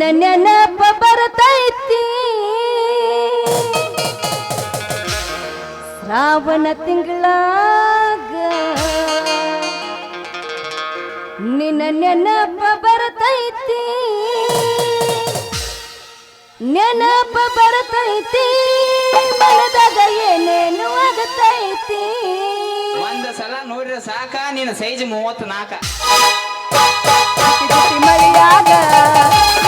ನಿನ್ನ ನೆನಪ ಬರ್ತೈತಿ. ಶ್ರಾವಣ ತಿಂಗಳಾಗ ನಿನ್ನ ನೆನಪ ಬರ್ತೈತಿ. ನೆನಪ ಬರ್ತೈತಿ. ಮನದಾಗ ಏನೇನು ಆಗತೈತಿ. ಒಂದ ಸಲ ನೋಡ್ರಿ ಸಾಕ ನಿನ್ನ ಸೈಜ್ ಮೂವತ್ನಾಲ್ಕ ಮಳೆಯಾಗ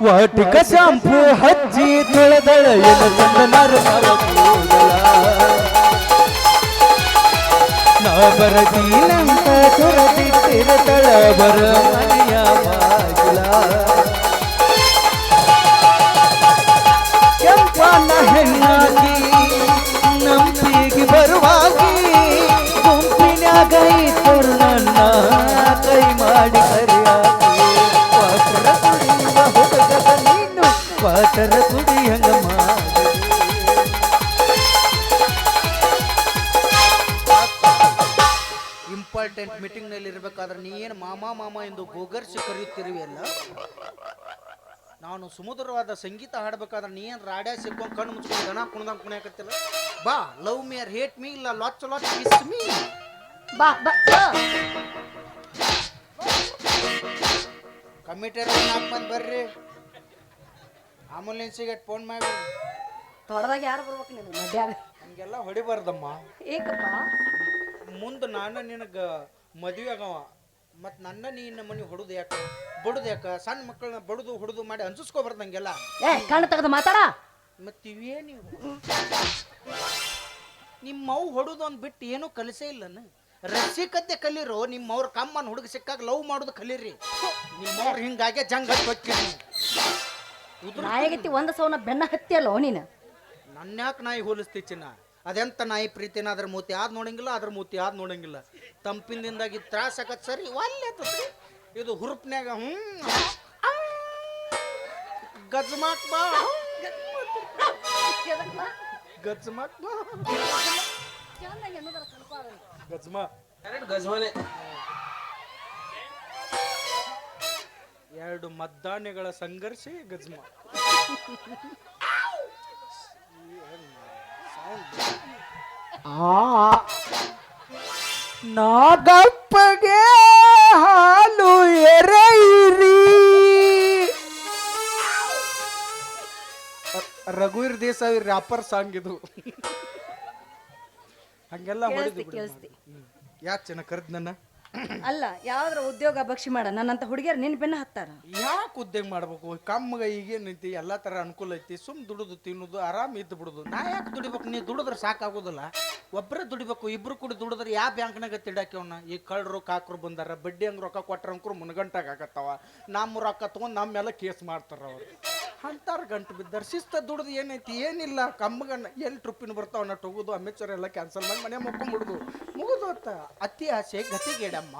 ವಾಟಿಕ ಶಾಂಪು ಹಚ್ಚಿ ತೊಳೆದಳ ಎನ ಚಂದನಾರು ನಾ ಬರದೀನಂತ ತೊರೆದಿಟ್ಟಿರತಳ ಬರ ಕೆಂಪನ ಹೆಣ್ಣಾಗಿ ಇರಬೇಕಾದ್ರೆ ನೀ ಏನು ಮಾಮ ಮಾಮ ಎಂದು ಗೋಗರ್ಸಿ ಕರೆಯುತ್ತಿರುವೆಯಲ್ಲ? ನಾನು ಸುಮಧುರವಾದ ಸಂಗೀತ ಹಾಡಬೇಕಾದ್ರೆ ನೀ ಏನು ರಾಡ್ಯಾ ಸಿಕ್ಕೊಂಡು ಕಣ್ಣು ಮುಚ್ಕೊಂಡು ದನ ಕುಣ್ದಂಗೆ ಕುಣಿಯಾಕತ್ತಿಲ್ಲ? ಬಾ love me or hate me ಇಲ್ಲ ಲಾಚ್ ಲಾಚ್ ಕಿಸ್ ಮೀ ಬಾ ಬಾ. ಕಮಿಟರ್ ನಾಲ್ಕು ಮಂದಿ ಬರ್ರಿ. ಆಂಬುಲೆನ್ಸಿಗೆ ಫೋನ್ ಮಾಡಿ. ತೊಡದಾಗ ಯಾರು ಬರ್ಬೇಕು ನಿನ್ನ ಮಧ್ಯಾಹ್ನ? ಹಂಗೆಲ್ಲ ಹೊಡಿಬಾರ್ದಮ್ಮ. ಏಕಪ್ಪ? ಮುಂದೆ ನಾನು ನಿನಗೆ ಮದುವೆ ಆಗವ. ಮತ್ತು ನನ್ನ ನೀನು ಮನೆ ಹೊಡೆದು ಯಾಕ? ಬಡದು ಯಾಕ? ಸಣ್ಣ ಮಕ್ಕಳನ್ನ ಬಡದು ಹೊಡುದು ಮಾಡಿ ಅನ್ಸಿಸ್ಕೊಬಾರ್ದು ಏ ಕಣ್ಣು ತೆಗೆದು ಮಾತಾಡ? ಮತ್ತು ಇವೇ ನೀವು. ನಿಮ್ಮವ್ ಹೊಡುದು ಅಂದ್ ಬಿಟ್ಟು ಏನೂ ಕಲಿಸೇ ಇಲ್ಲನ? ರಸಿಕತೆ ಕಲೀರೋ ನಿಮ್ಮವ್ರ ಕಮ್ಮನ ಹುಡುಗ ಸಿಕ್ಕಾಗ ಲವ್ ಮಾಡೋದು ಕಲೀರಿ. ನಿಮ್ಮವ್ರ ಹಿಂಗಾಗೆ ಜಂಗ್ ಹಚ್ಚಿ ನಾಯಿಗತಿ ಒಂದು ಸೌನ ಬೆನ್ನ ಹತ್ತಿಯಲ್ಲೋ ನೀನು? ನನ್ಯಾಕೆ ನಾಯಿ ಹೋಲಿಸ್ತಿ ಚಿನ್ನ? ಅದೆಂತ ನಾಯಿ ಪ್ರೀತಿನ ಅದ್ರ ಮೂತಿ ಆದ್ ನೋಡಂಗಿಲ್ಲ ಅದ್ರ ಮೂತಿ ಆದ್ ನೋಡಂಗಿಲ್ಲ. ತಂಪಿನಿಂದಾಗಿ ತ್ರಾಸ ಆಗತ್ ಸರಿ ಒಲ್ಲೆ. ಇದು ಹುರುಪ್ನ್ಯಾಗ ಹ್ಞೂ ಗಜ್ಮಾಕ್ ಬಾ. ಗಜ್ಮಾಕ್ ಬಾ. ಗಜ್ಮಾ ಗಜ್ಮನೆ ಎರಡು ಮದ್ದಾನೆಗಳ ಸಂಘರ್ಷ ಗಜ್ಮಾ ನಾಗಪ್ಪಗೆ ಹಾಲು ಎರೆಯಿರಿ ರಘುವೀರ್ ದೇಸಾಯಿ ರ್ಯಾಪರ್ ಸಾಂಗ್ ಇದು. ಹಂಗೆಲ್ಲ ಕೇಳಿಸ್ತಿ ಯಾಕೆ ಚೆನ್ನ ಕರೆದ್ ನನ್ನ? ಅಲ್ಲ, ಯಾವ್ದ್ರ ಉದ್ಯೋಗ ಭಕ್ಷಿ ಮಾಡ? ನನ್ನಂತ ಹುಡುಗಿಯರು ನಿನ್ ಬೆನ್ನ ಹತ್ತಾರ? ಯಾಕೆ ಉದ್ಯೋಗ ಮಾಡ್ಬೇಕು? ಕಮ್ಮಗ ಈಗೇನೈತಿ ಎಲ್ಲಾ ತರ ಅನುಕೂಲ ಐತಿ. ಸುಮ್ ದುಡಿದು ತಿನ್ನುದು, ಆರಾಮ್ ಇದ್ದು ಬಿಡುದು. ನಾ ಯಾಕೆ ದುಡಿಬೇಕು? ನೀ ದುಡಿದ್ರೆ ಸಾಕಾಗುದಿಲ್ಲ. ಒಬ್ಬರೇ ದುಡಿಬೇಕು, ಇಬ್ರು ಕೂಡ ದುಡಿದ್ರೆ ಯಾವ ಬ್ಯಾಂಕ್ನಾಗ ತಿಡಾಕ್ಯವನ್ನ ಈ ಕಳ್ಳರು, ಕಾಕರು ಬಂದಾರ, ಬಡ್ಡಿ ಹಂಗೆ ರೊಕ್ಕ ಕೊಟ್ರ ಅಂಕರು ಮುನ್ಗಂಟಾಗತ್ತವ ನಮ್ಮ ರೊಕ್ಕ ತಗೊಂಡ್ ನಮ್ಮ ಮೇಲೆ ಕೇಸ್ ಮಾಡ್ತಾರ ಅವ್ರು. ಅಂತಾರ ಗಂಟು ಬಿದ್ದಾರ ಶಿಸ್ತ ದುಡ್ದು ಏನೈತಿ? ಏನಿಲ್ಲ. ಕಮ್ಮಗನ್ನ ಎಲ್ಲಿ ಟ್ರಿಪ್ಪಿನ ಬರ್ತಾವ ನಟ್ಟು ಹೋಗೋದು ಅಮೆಚೂರ್ ಎಲ್ಲ ಕ್ಯಾನ್ಸಲ್ ಮಾಡಿ ಮನೆ ಮುಕ್ಕೊಂಬಿಡುದು ಮುಗಿದು ಅತ್ತ ಅತಿ ಆಸೆ, ಗತಿಗೇಡಮ್ಮ.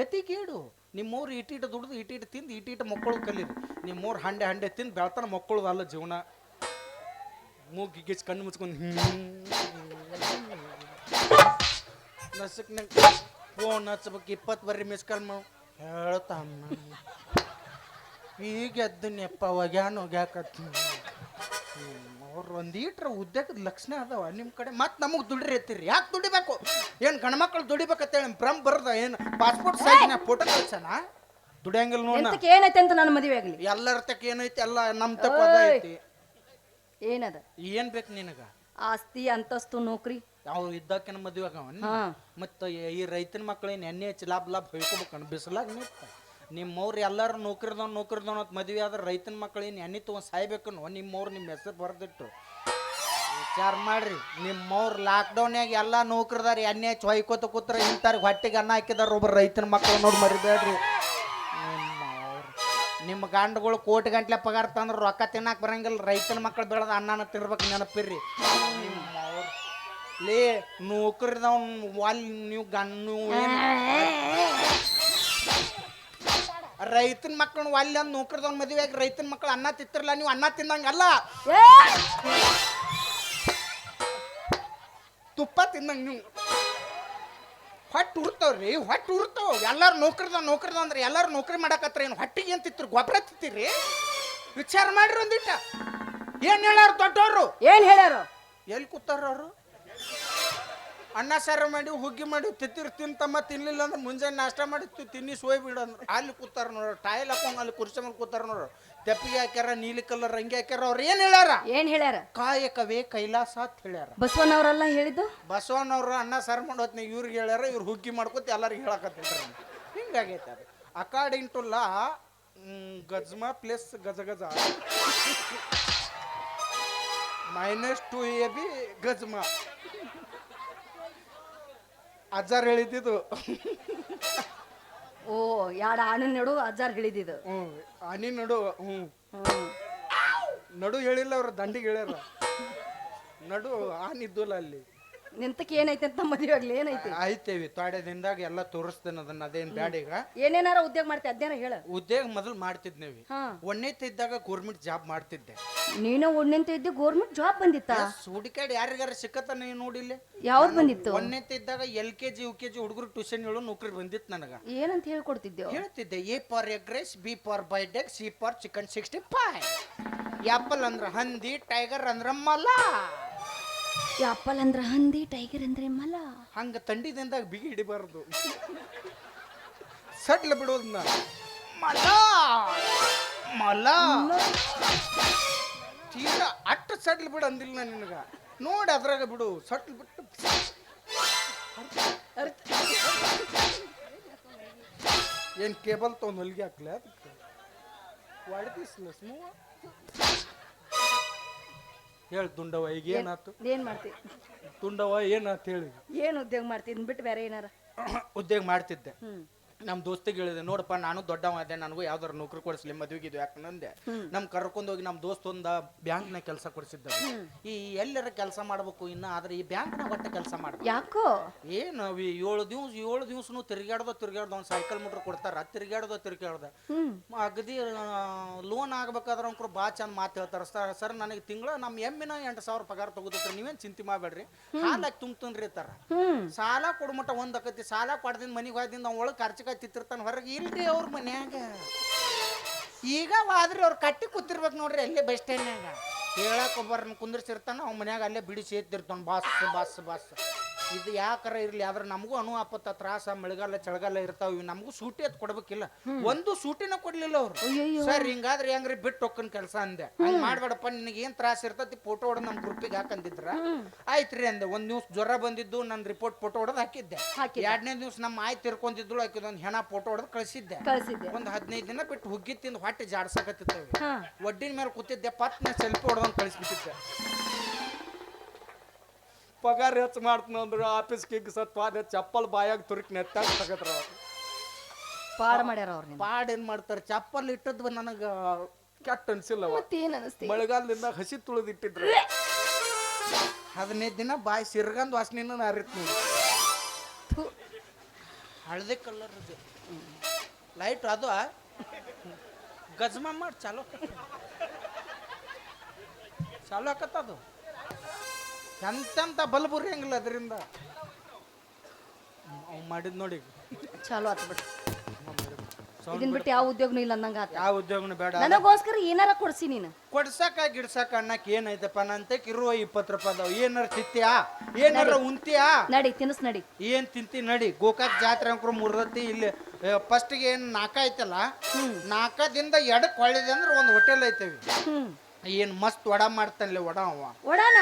ಗತಿಗೇಡು. ನಿಮ್ಮೂರು ಇಟ್ಟಿಟ್ಟು ದುಡ್ದು ಇಟ್ಟು ತಿಂದು ಇಟ್ಟಿಟ್ಟು ಮಕ್ಕಳು ಕಲೀರಿ. ನಿಮ್ಮೂರು ಹಂಡೆ ಹಂಡೆ ತಿಂದು ಬೆಳ್ತಾನ ಮಕ್ಕಳು ಅಲ್ಲ ಜೀವನ. ಮೂಗಿ ಗಿಚ್ಚಿ ಕಣ್ಣು ಮುಚ್ಕೊಂಡು ನಸಕ್ನಾಗ ಫೋನ್ ಹಚ್ಬೇಕು, ಇಪ್ಪತ್ತು ಬರ್ರಿ ಮಿಸ್ ಕಾಲ್ ಮಾಡು ಈಗ ಎದ್ದನ್ಯಪ್ಪ ಒಗ್ಯಾನ ಅವ್ರ ಅವ್ರು ಒಂದೀಟ್ರ ಉದ್ಯೋಗದ ಲಕ್ಷಣ ಅದಾವ. ನಿಮ್ಮ ಕಡೆ ಮತ್ತೆ ನಮಗೆ ದುಡ್ರಿ ಎತ್ತೀರಿ ಯಾಕೆ ದುಡಿಬೇಕು? ಏನು ಗಂಡ್ಮಕ್ಳು ದುಡಿಬೇಕಂತೇಳಿ ಭ್ರಮ್ ಬರ್ದ ಏನು? ಪಾಸ್ಪೋರ್ಟ್ ಸೈಜ್ನ ಫೋಟೋ ಕಳ್ಸಣ ದುಡಿಯಂಗಿಲ್ಲ ನೋಡ ಎಂತಕ್ಕೆ ಏನೈತೆ ಅಂತ ನನ್ನ ಮದುವೆ ಆಗಲಿ? ಎಲ್ಲರ ತಕ್ಕ ಏನೈತಿ? ಎಲ್ಲ ನಮ್ಮ ತಕ್ಕ ಐತಿ. ಏನದ? ಏನ್ ಬೇಕು ನಿನಗ? ಆಸ್ತಿ ಅಂತಸ್ತು ನೌಕರಿ? ಯಾವ ಇದ್ದಾಕಿನ ಮದುವೆ ಆಗವನ್? ಹಾ. ಮತ್ತು ಈ ರೈತನ ಮಕ್ಕಳೇನು ಎಣ್ಣೆ ಹಚ್ಚಿ ಲಾಭ ಲಾಭ ಹೇಳ್ಕೊಬೇಕು ಬಿಸಿಲಾಗ ನಿಂತ. ನಿಮ್ಮವ್ರು ಎಲ್ಲರೂ ನೌಕರಿದವ್ ನೌಕರಿದವ್ ಅಂತ ಮದುವೆ ಆದ್ರೆ ರೈತನ ಮಕ್ಕಳು ಏನು ಎಣ್ಣೆ ತೊಗೊಂಡು ಸಾಯ್ಬೇಕನ್ನು ನಿಮ್ಮವ್ರು ನಿಮ್ಮ ಹೆಸರು ಬರೆದಿಟ್ಟು. ವಿಚಾರ ಮಾಡ್ರಿ, ನಿಮ್ಮವ್ರು ಲಾಕ್ಡೌನ್ಯಾಗ ಎಲ್ಲ ನೌಕರಿದಾರ ಎಣ್ಣೆ ಹಚ್ಚಿ ಹೊಯ್ಕೋತ ಕೂತ್ರ ಇಂಥವ್ರಿಗೆ ಹೊಟ್ಟೆಗೆ ಅನ್ನ ಹಾಕಿದಾರ ಒಬ್ಬರು ರೈತನ ಮಕ್ಕಳು ನೋಡಿ ಮರಿಬೇಡ್ರಿ. ನಿಮ್ಮ ಗಂಡುಗಳು ಕೋಟಿ ಗಂಟ್ಲೆ ಪಗಾರ ತಂದ್ರೆ ರೊಕ್ಕ ತಿನ್ನಕ್ಕೆ ಬರಂಗಿಲ್ಲ, ರೈತನ ಮಕ್ಕಳು ಬೆಳೆದ ಅನ್ನನ ತಿನ್ಬೇಕು ನೆನಪಿರ್ರಿ. ಲೇ ನೌಕರಿದವ್ ವಾಲ್ ನೀವು ಗಣ್ಣು ರೈತನ ಮಕ್ಕಳನ್ನ ಅಲ್ಲಿ ಅಂದ್ ನೌಕರಿದವ್ನ ಮದುವೆ ಆಗಿ ರೈತನ ಮಕ್ಕಳು ಅನ್ನ ತಿತ್ತಿರಲ್ಲ ನೀವು ಅನ್ನ ತಿಂದಂಗಲ್ಲ! ತುಪ್ಪ ತಿಂದಂಗ ನೀವು. ಹೊಟ್ಟೆ ಉರ್ತಾವ್ರಿ ಹೊಟ್ಟೆ ಉರ್ತಾವ. ಎಲ್ಲಾರು ನೌಕರದ ನೌಕರದ ಅಂದ್ರೆ ಎಲ್ಲಾರು ನೌಕರಿ ಮಾಡಕತ್ರ ಏನು ಹೊಟ್ಟಿಗೆ ಏನ್ ತಿತ್ತರು ಗೊಬ್ಬರ ತಿತ್ತೀರಿ ವಿಚಾರ ಮಾಡ್ರಿ ಒಂದಿಟ್ಟ. ಏನ್ ಹೇಳ್ಯಾರ ದೊಡ್ಡವರು? ಏನ್ ಹೇಳ್ಯಾರು? ಎಲ್ಲಿ ಕೂತಾರ ಅವರು? ಅನ್ನ ಸಾರು ಮಾಡಿ ಹುಗ್ಗಿ ಮಾಡಿ ತಿತ್ತಿರ್ ತಿಂತಮ್ಮ ತಿನ್ಲಿಲ್ಲ ಅಂದ್ರೆ ಮುಂಜಾನೆ ನಾಷ್ಟ ಮಾಡಿ ತಿ- ತಿನ್ನಿ ಸೋಯ್ ಬಿಡು ಅಂದ್ರೆ. ಅಲ್ಲಿ ಕೂತಾರ ನೋಡ್ರಿ ಟಾಯ್ಲ್ ಹಾಕೊಂಡ್ ಅಲ್ಲಿ ಕುರ್ಚಿ ಮೇಲೆ ಕೂತಾರ ನೋಡ್ರಿ. ತೆಪ್ಪಿಗೆ ಹಾಕ್ಯಾರ ನೀಲಿ ಕಲರ್ ರಂಗಿ ಹಾಕ್ಯಾರ ಅವ್ರು ಏನ್ ಹೇಳ್ಯಾರ? ಏನ್ ಹೇಳ್ಯಾರ? ಕಾಯಕವೇ ಕೈಲಾಸ ಅಂತ ಹೇಳ್ಯಾರ. ಬಸವನವರೆಲ್ಲ ಹೇಳಿದ್ದು? ಬಸವಣ್ಣವ್ರು ಅನ್ನ ಸಾರು ಮಾಡೋ ಹೊತ್ನಾಗ ಇವ್ರಿಗೆ ಹೇಳ್ಯಾರ ಇವ್ರು ಹುಗ್ಗಿ ಮಾಡ್ಕೊತ ಎಲ್ಲರಿಗೆ ಹೇಳಕತ್ತಿದ್ರು. ಹಿಂಗಾಗೈತೆ ಅದು. ಅಕಾರ್ಡಿಂಗ್ ಟು ಲಾ ಗಜ್ಮಾ ಪ್ಲಸ್ ಗಜ ಗಜ ಮೈನಸ್ ಟು ಎ ಬಿ ಗಜ್ಮಾ. ಅಜ್ಜಾರ್ ಹೇಳಿದ್ದು ಓ ಯಾಡ ಅಣ್ಣ ನಡು ಅಜ್ಜಾರ್ ಹೇಳಿದ್ದು ಹ್ಞೂ ನಡು ಹ್ಞೂ ಹ್ಮ್. ನಡು ಹೇಳಿಲ್ಲ ಅವ್ರ ದಂಡಿಗೆ ಹೇಳ್ಯಾರ. ನಡು ಆನಿದ್ದು ಅಲ್ಲಿ. ನಿಂತಕ್ಕೆ ಏನೈತೆ ಅಂತ ಮದುವೆ ಆಗ್ಲಿ ಏನೈತಿ? ಆಯ್ತೇವಿ ತೊಡೆ ದಿನದಾಗ ಎಲ್ಲ ತೋರಿಸ್ತೇನೆ ಅದನ್ನ ಅದೇನ್ ಬ್ಯಾಡ ಈಗ. ಏನೇನಾರ ಉದ್ಯೋಗ ಮಾಡ್ತಿ ಅದೇನ ಹೇಳ. ಉದ್ಯೋಗ ಮೊದಲು ಮಾಡ್ತಿದ್ನೇವಿ. ಹಾ. ಇದ್ದಾಗ ಗೌರ್ಮೆಂಟ್ ಜಾಬ್ ಮಾಡ್ತಿದ್ದೆ. ನೀನು ಒಣ್ಣೆಂತ ಇದ್ದು ಗೌರ್ಮೆಂಟ್ ಜಾಬ್ ಬಂದಿತ್ತ? ಸುಡಿಕಾಡ್ ಯಾರಿಗಾರ ಸಿಕ್ಕತ್ತ ನೀ ನೋಡಿಲ್ಲ ಯಾವ್ದು ಬಂದಿತ್ತು? ಒಂದನೇತ ಇದ್ದಾಗ L K G U K G ಹುಡುಗರು ಟ್ಯೂಷನ್ ಹೇಳೋ ನೌಕರಿ ಬಂದಿತ್ತು ನನಗ. ಏನಂತ ಹೇಳ್ಕೊಡ್ತಿದ್ದೆ ಹೇಳ್ತಿದ್ದೆ A for egg rice B for ಬೈಡೆಗ್ C for chicken sixty five apple ಅಂದ್ರ ಹಂದಿ ಟೈಗರ್ ಅಂದ್ರ ಮಲ. ಆಪಲ್ ಅಂದ್ರ ಹಂದಿ, ಟೈಗರ್ ಅಂದ್ರೆ ಮಲ. ಹಂಗ ತಂಡಿದಿಂದಾಗ ಬಿಗಿ ಹಿಡಿಬಾರ್ದು. ಸಡ್ಲ ಬಿಡೋದನ್ನ ಮಲ! ಮಲ! ತೀರ ಅಟ್ಟು ಸಡ್ಲ್ ಬಿಡು ಅಂದಿಲ್ಲ ನಾನು ನಿನಗ. ನೋಡಿ ಅದ್ರಾಗ ಬಿಡು, ಸಡ್ಲ್ ಬಿಟ್ಟು. ಏನು ಕೇಬಲ್ ತಗೊಂಡ್ ಹೊಲಿಗೆ ಹಾಕ್ಲ ಅದಕ್ಕೆ? ಸ್ಮೂವ ಹೇಳಿ ತುಂಡವ ಈಗ ಏನಾತು? ಏನ್ ಮಾಡ್ತಿ? ತುಂಡವ ಏನಾತು ಹೇಳಿ? ಏನ್ ಉದ್ಯೋಗ ಮಾಡ್ತಿದ್ ಬಿಟ್ಟು ಬೇರೆ ಏನಾರ? ಉದ್ಯೋಗ ಮಾಡ್ತಿದ್ದೆ. ಹ್ಮ್. ನಮ್ಮ ದೋಸ್ತಿಗೆ ಹೇಳಿದೆ ನೋಡಪ್ಪ ನಾನು ದೊಡ್ಡವ ಅದೇ ನನಗೂ ಯಾವ್ದಾರು ನೌಕರಿ ಕೊಡಿಸ್ಲಿ ಮದುವೆಗಿದ್ದು ಯಾಕೆ ನಂದೆ. ನಮ್ ಕರ್ಕೊಂಡು ಹೋಗಿ ನಮ್ಮ ದೋಸ್ತ ಒಂದ ನ ಕೆಲಸ ಕೊಡಿಸಿದ್ದ. ಈ ಎಲ್ಲರ ಕೆಲಸ ಮಾಡ್ಬೇಕು ಇನ್ನ ಆದ್ರೆ ಈ ಬ್ಯಾಂಕ್ನಾಗ ಒಟ್ಟ ಕೆಲಸ ಮಾಡ್ಬೇಕು. ಯಾಕೋ? ಏನು ಏಳು ದಿವ್ಸ ಏಳು ದಿವ್ಸನು ತಿರ್ಗಾಡ್ದೋ ತಿರ್ಗಾಡ್ದೋ ಒಂದು ಸೈಕಲ್ ಮೀಟರ್ ಕೊಡ್ತಾರ ತಿರ್ಗಾಡ್ದೋ ತಿರ್ಗಾಡ್ದ ಅಗದಿ ಲೋನ್ ಆಗ್ಬೇಕಾದ್ರೆ ಅಂಕರು ಬಾ ಚಂದ ಮಾತು ಹೇಳ್ತಾರ. ಸರ್ ಸರ್ ನನಗೆ ತಿಂಗಳ ನಮ್ಮ ಎಮ್ಮಿನ ಎಂಟು ಸಾವಿರ ಪಗಾರ ತಗೋದಿತ್ತು ನೀವೇನ್ ಚಿಂತೆ ಮಾಡ್ಬೇಡ್ರಿ. ಹಾಲಾಗಿ ತುಂಬ ತರ ಹ್ಮ್. ಸಾಲ ಕೊಡ್ಮಟ ಒಂದ್ ಅಕತಿ ಸಾಲ ಕೊಡ್ದಿಂದ ಮನಿಗೆ ಹೋಯ್ದಿಂದ ಅವ್ ಒಳಗೆ ಖರ್ಚಿಕಾಯಿ ತಿತ್ತಿರ್ತಾನ ಹೊರಗೆ ಇಲ್ರಿ ಅವ್ರ ಮನ್ಯಾಗ. ಈಗ ಆದ್ರೆ ಅವ್ರು ಕಟ್ಟಿ ಕೂತಿರ್ಬೇಕು ನೋಡ್ರಿ ಅಲ್ಲೇ ಬಸ್ ಸ್ಟ್ಯಾಂಡ್ನಾಗ ಹೇಳಕ್ ಒಬ್ಬರನ್ನ ಕುಂದ್ರಿಸಿರ್ತಾನ, ಅವ್ನ ಮನ್ಯಾಗ ಅಲ್ಲೇ ಬಿಡಿಸಿ ಎತ್ತಿರ್ತಾನ ಬಾಸ್ ಬಾಸ್ ಬಾಸ್. ಇದು ಯಾಕಾರ ಇರ್ಲಿ? ಆದ್ರೆ ನಮಗೂ ಅನು ಆಪತ್ತ ತ್ರಾಸ ಮಳೆಗಾಲ ಚಳಿಗಾಲ ಇರ್ತಾವ. ಇವು ನಮಗೂ ಸೂಟಿ ಅದ್ ಕೊಡ್ಬೇಕಿಲ್ಲ. ಒಂದು ಸೂಟಿನ ಕೊಡ್ಲಿಲ್ಲ ಅವ್ರು. ಸರ್ ಹಿಂಗಾದ್ರೆ ಹೆಂಗ್ರಿ ಬಿಟ್ಟು ಹೋಗ್ಕನ್ ಕೆಲಸ ಅಂದೆ. ಹಂಗ್ ಮಾಡ್ಬೇಡಪ್ಪ ನಿನಗೆ ಏನ್ ತ್ರಾಸ ಇರ್ತತಿ ಫೋಟೋ ಹೊಡೆದ್ ನಮ್ ಗ್ರೂಪಿಗೆ ಹಾಕಂದಿದ್ರ? ಆಯ್ತ್ರಿ ಅಂದೆ. ಒಂದ್ ದಿವ್ಸ ಜ್ವರ ಬಂದಿದ್ದು ನನ್ ರಿಪೋರ್ಟ್ ಫೋಟೋ ಹೊಡೆದ್ ಹಾಕಿದ್ದೆ. ಎರಡನೇ ದಿವ್ಸ ನಮ್ಮ ಆಯ್ ತಿರ್ಕೊಂಡಿದ್ಳು ಆಕಿದ ಒಂದು ಹೆಣ ಫೋಟೋ ಹೊಡೆದ್ ಕಳಿಸಿದ್ದೆ. ಒಂದ್ ಹದಿನೈದು ದಿನ ಬಿಟ್ಟು ಹುಗ್ಗಿ ತಿಂದು ಹೊಟ್ಟೆ ಜಾಡ್ಸಕತ್ತಿತ್ತವೆ ಒಡ್ಡಿನ ಮೇಲೆ ಕೂತಿದ್ದೆ ಪತ್ನ ಸೆಲ್ಫಿ ಹೊಡೆದ್ ಕಳಿಸ್ಬಿಟ್ಟಿದ್ದೆ. ಪಗಾರ ಹೆಚ್ಚು ಮಾಡ್ತೀನಿ ಅಂದ್ರೆ ಕಿಗ್ ಸತ್ ಚಪ್ಪಲ್ ಬಾಯಾಗ ತುರುಕ್ ನೆತ್ತಾಗ ತಗತ್ರ ಪಾಡ್ ಮಾಡ್ಯಾರ ಅವ್ರ ಪಾಡ್ ಏನ್ ಮಾಡ್ತಾರೆ? ಚಪ್ಪಲ್ ಇಟ್ಟದ್ದು ನನಗ ಕೆಟ್ಟ ಅನ್ಸಿಲ್ಲ ಮತ್ತೇನ್ ಅನಸ್ತಿ? ಮಳೆಗಾಲದಿಂದ ಹಸಿ ತುಳಿದು ಇಟ್ಟಿದ್ರು. ಹದಿನೈದು ದಿನ ಬಾಯಿ ಸಿರ್ಗಂದ್ ವಾಸನೆಯನ್ನು ನಾರಿತ್ ನೀವು ಥು. ಹಳದಿ ಕಲರ್ ಲೈಟ್ ಅದು ಗಜ್ಮ ಮಾಡಿ ಚಾಲೋ. ಚಾಲೋ ಆಕತ್ತ ಅದು. ಎಂತೆಂತ ಬಲ್ಬ್ ಉರಿಯಂಗಿಲ್ಲ ಅದರಿಂದ. ಅವ್ ಮಾಡಿದ್ ನೋಡಿ. ಚಲೋ ಆತ್ ಬಿಡು. ಇದನ್ ಬಿಟ್ಟು ಯಾವ ಉದ್ಯೋಗನೂ ಇಲ್ಲ ಅಂದಂಗ ಆತ. ಯಾವ ಉದ್ಯೋಗನು ಬೇಡ. ನನಗೋಸ್ಕರ ಏನಾರ ಕೊಡ್ಸಿ ನೀನು. ಕೊಡ್ಸಕ ಗಿಡ್ಸಕ ಅನ್ನಕ್ ಏನೈತಪ್ಪ ನಂತೆ ಇರುವ ಇಪ್ಪತ್ತು ರೂಪಾಯಿ ಅದಾವ. ಏನಾರ ತಿಂತೀಯಾ? ಏನಾರ ಉಂತಿಯಾ? ನಡಿ ತಿನ್ನಿಸ್ ನಡಿ. ಏನ್ ತಿಂತಿ ನಡಿ. ಗೋಕಾಕ್ ಜಾತ್ರೆ ಅಂಕ್ರು ಮುರ್ದತಿ ಇಲ್ಲಿ ಫಸ್ಟ್ಗೆ ಏನ್ ನಾಕ ಐತಲ್ಲ ನಾಕದಿಂದ ಎಡಕ್ ಹೊಳ್ಳಿದೆ ಅಂದ್ರೆ ಒಂದು ಹೋಟೆಲ್ ಐತವಿ. ಹ್ಮ್. ಏನ್ ಮಸ್ತ್ ವಡ ಮಾಡ್ತಾನಲ್ಲ ವಡ ಅವ. ಒಡಾನ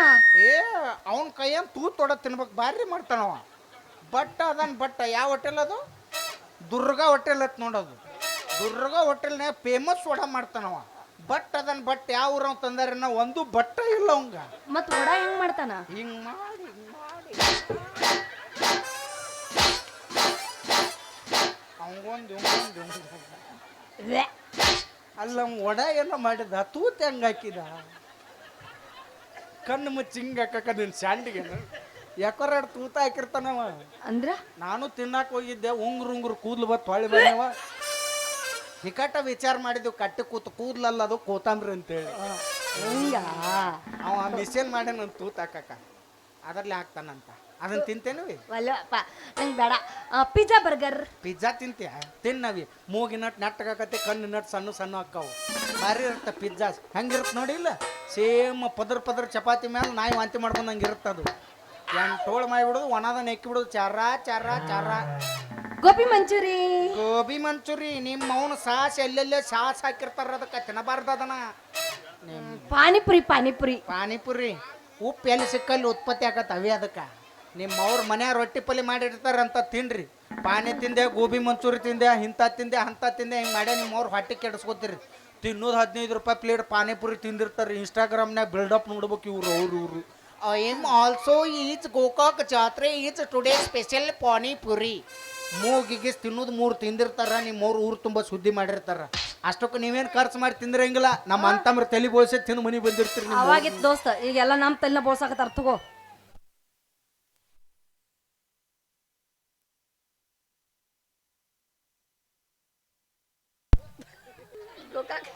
ಏ ಅವನ ಕೈಯನ್ ತೂತ್ ವಡ ತಿನ್ಬೇಕು ಬಾರಿ ಮಾಡ್ತಾನವ ಬಟ್ಟ ಅದನ್ ಬಟ್ಟ ಯಾವ ಹೋಟೆಲ್ ಅದು? ದುರ್ಗಾ ಹೋಟೆಲ್ ಐತ್ ನೋಡೋದು ದುರ್ಗಾ ಹೋಟೆಲ್ನಾಗ ಫೇಮಸ್ ವಡ ಮಾಡ್ತಾನವ ಬಟ್ ಅದನ್ ಬಟ್ ಯಾವ ಊರ ತಂದಾರ ಒಂದು ಬಟ್ಟ ಇಲ್ಲ ಅವಂಗ. ಮತ್ ಒಡ ಹೆಂಗ್ ಮಾಡ್ತಾನ? ಹಿಂಗ್ ಮಾಡಿ ಹಿಂಗ್ ಮಾಡಿ. ಅವಂಗೊಂದು ಇವಂಗೊಂದು ಇವಂಗೊಂದು. ವ್ಯಾ. ಅಲ್ಲ ಒಡ ಏನೋ ಮಾಡಿದ ತೂತ ಹೆಂಗ ಹಾಕಿದ? ಕಣ್ಣು ಮುಚ್ಚಿ ಹಾಕಕ ಹಾಕಕ್ಕ ನಿನ್ ಸ್ಯಾಂಡಿಗೆ ಯಾಕೋರಡ್ ತೂತ ಹಾಕಿರ್ತಾನವ ಅಂದ್ರ? ನಾನು ತಿನ್ನಾಕ ಹೋಗಿದ್ದೆ ಉಂಗ್ರು ಉಂಗ್ರು ಕೂದ್ಲು ಬತ್ ಹೊಳ್ಳಿ ಬಂದವ. ನಿಕಟ ವಿಚಾರ ಮಾಡಿದ್ವಿ ಕಟ್ಟಿ ಕೂತು ಕೂದ್ಲಲ್ಲ ಅದು ಕೋತಂಬ್ರಿ ಅಂತೇಳಿ. ಹಿಂಗ ಅವ ಮಿಷನ್ ಮಾಡಿ ನನ್ ತೂತ ಹಾಕಕ್ಕ. ಅದರಲ್ಲಿ ಹಾಕ್ತಾನಂತ. ಅದನ್ನ ತಿಂತೇನವಿ ವಲ್ಲಪ್ಪ ನಂಗೆ ಬೇಡ. Pizza burger. ಪಿಜ್ಜಾ ತಿಂತೀಯ? ತಿನ್ನವಿ ಮೂಗಿ ನಟ್ ನೆಟ್ಟಗಾಕತ್ತೆ ಕಣ್ಣು ನಟ್ ಸಣ್ಣ ಸಣ್ಣ ಅಕ್ಕವು ಭಾರಿ ಇರುತ್ತೆ ಪಿಜ್ಜಾ. ಹೆಂಗಿರುತ್ತೆ ನೋಡಿ ಇಲ್ಲ? ಸೇಮ್ ಪದರ್ ಪದರ್ ಚಪಾತಿ ಮೇಲೆ ನಾಯಿ ವಾಂತಿ ಮಾಡ್ಕೊಂಡು ಹಂಗೆ ಇರುತ್ತೆ ಅದು. ಎಂಟೋಳು ಮಾಡಿಬಿಡೋದು ಒಣದ ನೆಕ್ಕಿ ಬಿಡೋದು. ಚಾರ ಚಾರ ಚಾರ ಗೋಬಿ ಮಂಚೂರಿ. ಗೋಬಿ ಮಂಚೂರಿ ನಿಮ್ಮ ಅವನು ಸಾಸ್ ಎಲ್ಲೆಲ್ಲೇ ಸಾಸ್ ಹಾಕಿರ್ತಾರ ಅದಕ್ಕೆ ತಿನ್ನಬಾರ್ದು ಅದನ್ನ? ನಿಮ್ಮ ಪಾನಿಪುರಿ ಪಾನಿಪುರಿ. ಪಾನಿಪುರಿ. ಉಪ್ಪು ಎಲ್ಲಿ ಸಿಕ್ಕಲ್ಲಿ ಉತ್ಪತ್ತಿ ಆಗತ್ತೆ ಅವೇ ಅದಕ್ಕೆ. ನಿಮ್ಮ ಅವ್ರ ಮನ್ಯಾಗ ರೊಟ್ಟಿ ಪಲ್ಯ ಮಾಡಿರ್ತಾರ ಅಂತ ತಿನ್ರಿ. ಪಾನಿ ತಿಂದೆ ಗೋಬಿ ಮಂಚೂರಿ ತಿಂದೆ ಇಂಥ ತಿಂದೆ ಅಂತ ತಿಂದೆ ಹಿಂಗೆ ಮಾಡ್ಯ ನಿಮ್ಮ ಅವ್ರ ಹೊಟ್ಟೆ ಕೆಡಿಸ್ಕೊತೀರಿ. ತಿನ್ನೋದು ಹದಿನೈದು ರೂಪಾಯಿ ಪ್ಲೇಟ್ ಪಾನಿಪುರಿ ತಿಂದಿರ್ತಾರೆ ಇನ್ಸ್ಟಾಗ್ರಾಮ್ನಾಗ ಬಿಲ್ಡಪ್ ನೋಡ್ಬೇಕು ಇವ್ರು ಅವ್ರು ಇವರು. I am also eat Gokak ಜಾತ್ರೆ ಈಚ್ ಟುಡೇ ಸ್ಪೆಷಲ್ ಪಾನಿಪುರಿ. ಮೂಗಿಗೆ ತಿನ್ನೋದು ಮೂರು ತಿಂದಿರ್ತಾರ ನಿಮ್ಮ ಅವ್ರು ಊರು ತುಂಬ ಸುದ್ದಿ ಮಾಡಿರ್ತಾರ. ಅಷ್ಟಕ್ಕೂ ನೀವೇನು ಖರ್ಚು ಮಾಡಿ ತಿಂದಿರಂಗಿಲ್ಲ ನಮ್ಮ ಅಂತಮ್ರ ತಲೆ ಬೋಳ್ಸಿ ತಿಂದು ಮನೆ ಬಂದಿರ್ತೀರಿ ನಿಮ್ಮ ಅವಾಗಿತ್ತು ದೋಸ್ತ ಈಗೆಲ್ಲ ನಮ್ಮ ತಲೆನ ಬೋಳ್ಸಾಕತ್ತಾರ ತಗೋ. ಗೋಕಾಕ್.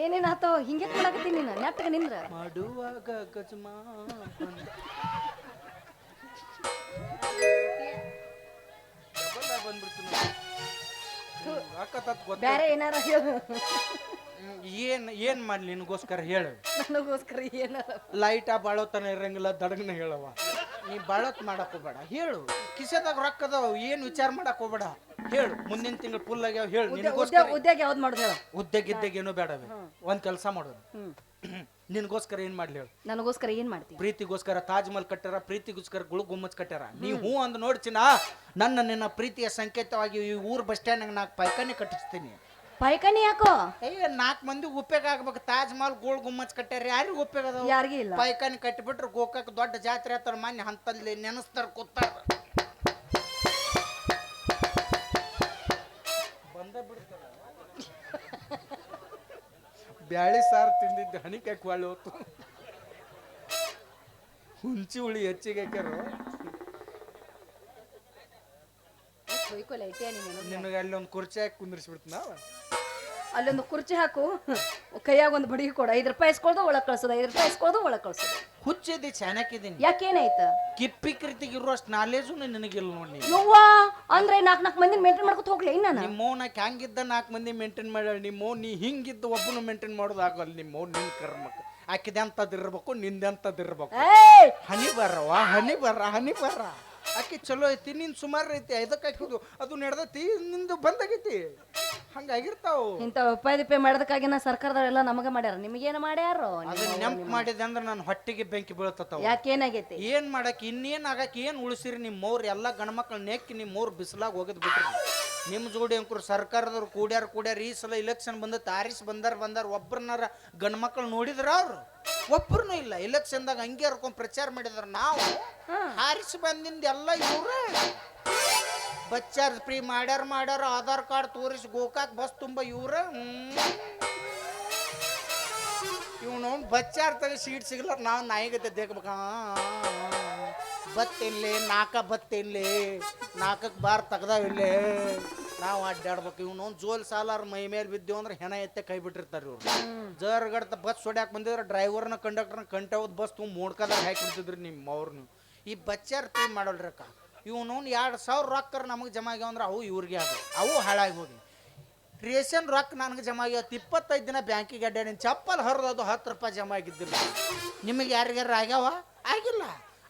ಏನೇನು ಆತವ ಹಿಂಗೆ ಕೊಡಕತ್ತೀನಿ ನೀನು ನೆಟ್ಟಗೆ ನಿಂದ್ರ. ಮಾಡುವಾಗ ಗಜಮಾ ಬೇರೆ ಏನಾರ ಹೇಳು. ಏನ್ ಏನ್ ಮಾಡ್ಲಿ ನಿನಗೋಸ್ಕರ ಹೇಳು. ನನಗೋಸ್ಕರ ಏನಾರ. ಲೈಟ ಬಾಳೋತನ ಇರಂಗಿಲ್ಲ ದಡಗ್ನ ಹೇಳವ ನೀ ಬಾಳತ್ ಮಾಡಕ್ ಹೋಗ್ಬೇಡ. ಹೇಳು ಕಿಸೆದಾಗ ರೊಕ್ಕ ಅದಾವ ಏನ್ ವಿಚಾರ ಮಾಡಕ್ ಹೋಗ್ಬೇಡ. ಹೇಳು ಮುಂದಿನ ತಿಂಗಳು ಫುಲ್ ಆಗ್ಯಾವ ಹೇಳು ಉದ್ಯೋಗ ನಿನಗೋಸ್ಕರ ಉದ್ಯೋಗ ಯಾವ್ದು ಮಾಡೋದು ಹೇಳು. ಉದ್ಯೋಗ ಇದ್ದಾಗ ಏನೂ ಬೇಡವೆ ಒಂದ್ ಕೆಲಸ ಮಾಡೋದು. ನಿನಗೋಸ್ಕರ ಏನ್ ಮಾಡ್ಲಿ ಹೇಳು. ನನಗೋಸ್ಕರ ಏನ್ ಮಾಡ್ತೀನಿ ಪ್ರೀತಿಗೋಸ್ಕರ ತಾಜ್ ಮಹಲ್ ಕಟ್ಟಾರ ಪ್ರೀತಿಗೋಸ್ಕರ ಗುಳು ಗುಮ್ಮಚ್ ಕಟ್ಟಾರ ನೀವು ಹೂ ಅಂದ್ ನೋಡ್ಚಿನ ನನ್ನ ನಿನ್ನ ಪ್ರೀತಿಯ ಸಂಕೇತವಾಗಿ ಈ ಊರ್ ಬಸ್ ಸ್ಟ್ಯಾಂಡ್ ನಾಲ್ಕು ಪೈಕಾನಿ ಕಟ್ಟಿಸ್ತೀನಿ. ಪೈಖಾನಿ ಯಾಕೋ? ಅಯ್ಯ ನಾಲ್ಕು ಮಂದಿ ಉಪಯೋಗ ಆಗ್ಬೇಕು. ತಾಜ್ ಮಹಲ್ ಗೋಳ್ ಗುಮ್ಮಚ್ ಕಟ್ಟಾರ ಯಾರಿಗೂ ಉಪಯೋಗ ಅದಾವ? ಯಾರಿಗೂ ಇಲ್ಲ. ಪೈಕಾನಿ ಕಟ್ಟಿಬಿಟ್ರೆ ಗೋಕಾಕ್ ದೊಡ್ಡ ಜಾತ್ರೆ ಆತರ ಮಾನ್ಯ ಹಂತಲ್ಲಿ ನೆನೆಸ್ತಾರ ಕೂತಾರ. ಬ್ಯಾಳಿ ಸಾರು ತಿಂದಿದ್ದು ಹಣಿಕಾಕಿ ಹೊಳ್ಳಿ ಹೋತು ಹುಂಚಿ ಹುಳಿ ಹೆಚ್ಚಿಗೆ ಹಾಕ್ಯಾರ ನಿನಗೆ ಅಲ್ಲಿ ಒಂದು ಕುರ್ಚಿ ಹಾಕಿ ನಾವು. ಅಲ್ಲೊಂದು ಕುರ್ಚಿ ಹಾಕು. ಕೈಯಾಗ ಒಂದು ಬಡಿಗೆ ಕೊಡು. ಐದು ರೂಪಾಯಿ ಇಸ್ಕೊಳ್ದು ಒಳಗೆ ಕಳ್ಸೋದು. ಐದು ರೂಪಾಯಿ ಇಸ್ಕೊಳ್ದು ಒಳಗೆ ಕಳ್ಸೋದು. ಹುಚ್ಚಿದ್ದಿ ಚೆನ್ನಾಗಿದ್ದೀನಿ ಯಾಕೇನಾಯ್ತ? ಕಿಪ್ಪಿ ಕೃತಿಗೆ ಇರುವಷ್ಟು ನಾಲೇಜು ನಿನಗಿಲ್ಲ ನೋಡಿ ಯವ್ವ ಅಂದ್ರೆ ನಾಲ್ಕು ನಾಲ್ಕು ಮಂದಿ ಮೇಂಟೈನ್ ಮಾಡ್ಕೊತ ಹೋಗ್ಲಿ ಇನ್ನ ನಾನು ನಿಮ್ಮ ನಾಕ್ ಹ್ಯಾಂಗಿದ್ದ ನಾಲ್ಕು ಮಂದಿ ಮೇಂಟೈನ್ ಮಾಡ್ಯಾಳ ನಿಮ್ಮ ನೀ ಹಿಂಗಿದ್ದ ಒಬ್ಬನು ಮೇಂಟೈನ್ ಮಾಡೋದು ಆಗಲ್ಲ ನಿಮ್ಮ ನಿನ್ ಕರ್ಮಕ್ಕೆ. ಆಕಿದೆ ಅಂತದಿರ್ಬೇಕು ನಿಂದೆಂತದಿರ್ಬೇಕು ಏಯ್! ಹನಿ ಬರವ ಹನಿ ಬರ ಹನಿ ಬರ. ಆಕಿ ಚಲೋ ಐತಿ ನಿನ್ ಸುಮಾರು ಐತಿ ಐದಕ್ಕೆ ಹಾಕಿದ್ದು ಅದು ನಡೆದೈತಿ ನಿಂದು ಬಂದಾಗೈತಿ. ಹಂಗಾಗಿರ್ತಾವು. ಇಂಥ ಉಪಾಯ ದಿಪಾಯ ಮಾಡೋದಕ್ಕಾಗಿ ನಾ ಸರ್ಕಾರದವರೆಲ್ಲ ನಮಗೆ ಮಾಡ್ಯಾರ. ನಿಮಗೇನು ಮಾಡ್ಯಾರೋ? ಅದು ನೆಂಪು ಮಾಡಿದೆ ಅಂದ್ರೆ ನನ್ನ ಹೊಟ್ಟೆಗೆ ಬೆಂಕಿ ಬೀಳತ್ತವ ಯಾಕೇನಾಗೈತಿ ಏನ್ ಮಾಡಕ್? ಇನ್ನೇನ್ ಆಗಕ್? ಏನ್ ಉಳಿಸಿರಿ ನಿಮ್ಮ ಮೌರ್ ಎಲ್ಲ ಗಣಮಕ್ಳು ನೆಕ್ಕಿ ನಿಮ್ಮ ಮೌರ್ ಬಿಸಿಲಾಗ ಹೋಗದ್ ಬಿಟ್ರಿ. ನಿಮ್ಮ ಜೋಡಿ ಅಂಕರು ಸರ್ಕಾರದವ್ರು ಕೂಡ್ಯಾರ ಕೂಡ್ಯಾರ ಈ ಸಲ ಇಲೆಕ್ಷನ್ ಬಂದ ತಾರಿಸ್ ಬಂದಾರ ಬಂದಾರ ಒಬ್ಬರನ್ನಾರ ಗಂಡ್ಮಕ್ಳು ನೋಡಿದ್ರ ಅವ್ರು? ಒಬ್ಬರನ್ನೂ ಇಲ್ಲ. ಇಲೆಕ್ಷನ್ದಾಗ ಹಂಗೆ ಹರ್ಕೊಂಡ್ ಪ್ರಚಾರ ಮಾಡಿದ್ರ ನಾವು. ಹಾರಿಸಿ ಬಂದಿಂದ ಎಲ್ಲ ಇವ್ರೆ. ಬಚ್ಚಾರ್ ಫ್ರೀ ಮಾಡ್ಯಾರ ಮಾಡ್ಯಾರ ಆಧಾರ್ ಕಾರ್ಡ್ ತೋರಿಸಿ ಗೋಕಾಕ್ ಬಸ್ ತುಂಬ ಇವ್ರ. ಇವನು ಬಚ್ಚಾರ್ ತಗ ಸೀಟ್ ಸಿಗಲ್ಲ ನಾವು ನಾಯಿಗತ್ತೆ ದೇಕ್ಬೇಕ. ಬತ್ತಿನ್ಲಿ ನಾಕ ಬತ್ತಿನ್ಲಿ ನಾಲ್ಕಕ್ಕೆ ಬಾರ್ ತೆಗ್ದಾವಿಲ್ಲಿ ನಾವು ಅಡ್ಡಾಡ್ಬೇಕು. ಇವನು ಜೋಲ್ ಸಾಲಾರ ಮೈ ಮೇಲೆ ಬಿದ್ದೇವು ಅಂದ್ರೆ ಹೆಣ ಎತ್ತೆ ಕೈ ಬಿಟ್ಟಿರ್ತಾರೆ ಇವ್ರು. ಜರ್ಗಡ್ತ ಬಸ್ ಹೊಡ್ಯಾಕ ಬಂದಿದ್ರೆ ಡ್ರೈವರ್ನ ಕಂಡಕ್ಟರ್ನ ಕಂಟವದ್ ಬಸ್ ತುಂಬ ಮೋಡ್ಕದಾಗ ಹಾಕಿ ಬಿಡ್ತಿದ್ರಿ ನಿಮ್ಮ ಅವ್ರು ನೀವು. ಈ ಬಚ್ಚಾರ್ ಪೇ ಮಾಡೋಲ್ರಕ್ಕ. ಇವನು ಎರಡು ಸಾವಿರ ರೊಕ್ಕ ನಮಗೆ ಜಮಾ ಆಗ್ಯಾವ ಅಂದ್ರೆ ಅವು ಇವ್ರಿಗೆ ಅದು ಅವು ಹಾಳಾಗಿ ಹೋಗಿ ರೇಷನ್ ರೊಕ್ಕ ನನಗೆ ಜಮಾ ಆಗ್ಯಾವ, ಇಪ್ಪತ್ತೈದು ದಿನ ಬ್ಯಾಂಕಿಗೆ ಅಡ್ಡಾಡಿನ ಚಪ್ಪಲ್ ಹರಿದು ಅದು ಹತ್ತು ರೂಪಾಯಿ ಜಮಾ ಆಗಿದ್ದಿಲ್ಲ. ನಿಮಗೆ ಯಾರಿಗಾರ ಆಗ್ಯಾವ? ಆಗಿಲ್ಲ.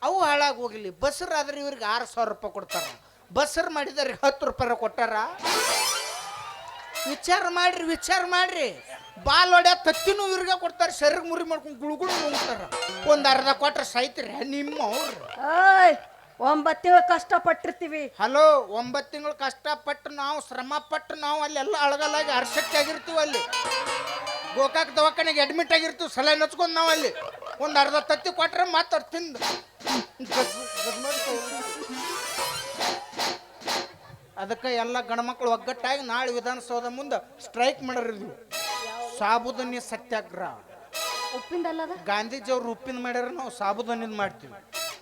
ಅವು ಹಾಳಾಗಿ ಹೋಗಿಲ್ಲ ಬಸ್ರಾದ್ರೆ ಇವ್ರಿಗೆ ಆರು ಸಾವಿರ ರೂಪಾಯಿ ಕೊಡ್ತಾರ. ಬಸ್ಸರ್ ಮಾಡಿದವ್ರಿಗೆ ಹತ್ತು ರೂಪಾಯಿ ಕೊಟ್ಟಾರ? ವಿಚಾರ ಮಾಡ್ರಿ ವಿಚಾರ ಮಾಡ್ರಿ. ಬಾಲ್ ಹೊಡ್ಯ ತತ್ತಿನೂ ಇವ್ರಿಗೆ ಕೊಡ್ತಾರೆ, ಶರೀರ ಮುರಿ ಮಾಡ್ಕೊಂಡು ಗುಳುಗುಳು ಹೋಗ್ತಾರ ಒಂದು ಅರ್ಧ ಕೊಟ್ರೆ ಸೈತ್ರಿ ನಿಮ್ಮ ಅವ್ರು. ಒಂಬತ್ತು ತಿಂಗಳು ಕಷ್ಟಪಟ್ಟಿರ್ತೀವಿ. ಹಲೋ ಒಂಬತ್ತು ತಿಂಗಳು ಕಷ್ಟಪಟ್ಟು ನಾವು ಶ್ರಮ ಪಟ್ಟು ನಾವು ಅಲ್ಲೆಲ್ಲ ಅಳಗಲಾಗಿ ಅರ್ಷಕ್ಕೆ ಆಗಿರ್ತೀವಿ ಅಲ್ಲಿ. ಗೋಕಾಕ್ ದವಾಖಾನೆಗೆ ಅಡ್ಮಿಟ್ ಆಗಿರ್ತೀವಿ ಸಲ ನಚ್ಕೊಂಡು ನಾವು ಅಲ್ಲಿ. ಒಂದು ಅರ್ಧ ತತ್ತಿ ಕೊಟ್ರೆ ಮತ್ತೆ ತಿಂದು. ಅದಕ್ಕೆ ಎಲ್ಲ ಗಣಮಕ್ಳು ಒಗ್ಗಟ್ಟಾಗಿ ನಾಳೆ ವಿಧಾನಸೌಧ ಮುಂದೆ ಸ್ಟ್ರೈಕ್ ಮಾಡಿರಿದ್ವಿ ಸಾಬುದನಿ ಸತ್ಯಾಗ್ರಹ. ಉಪ್ಪಿಂದಲ್ಲದ ಗಾಂಧೀಜಿಯವ್ರು ಉಪ್ಪಿನ ಮಾಡ್ಯಾರ ನಾವು ಸಾಬುದನಿದ್ ಮಾಡ್ತೀವಿ.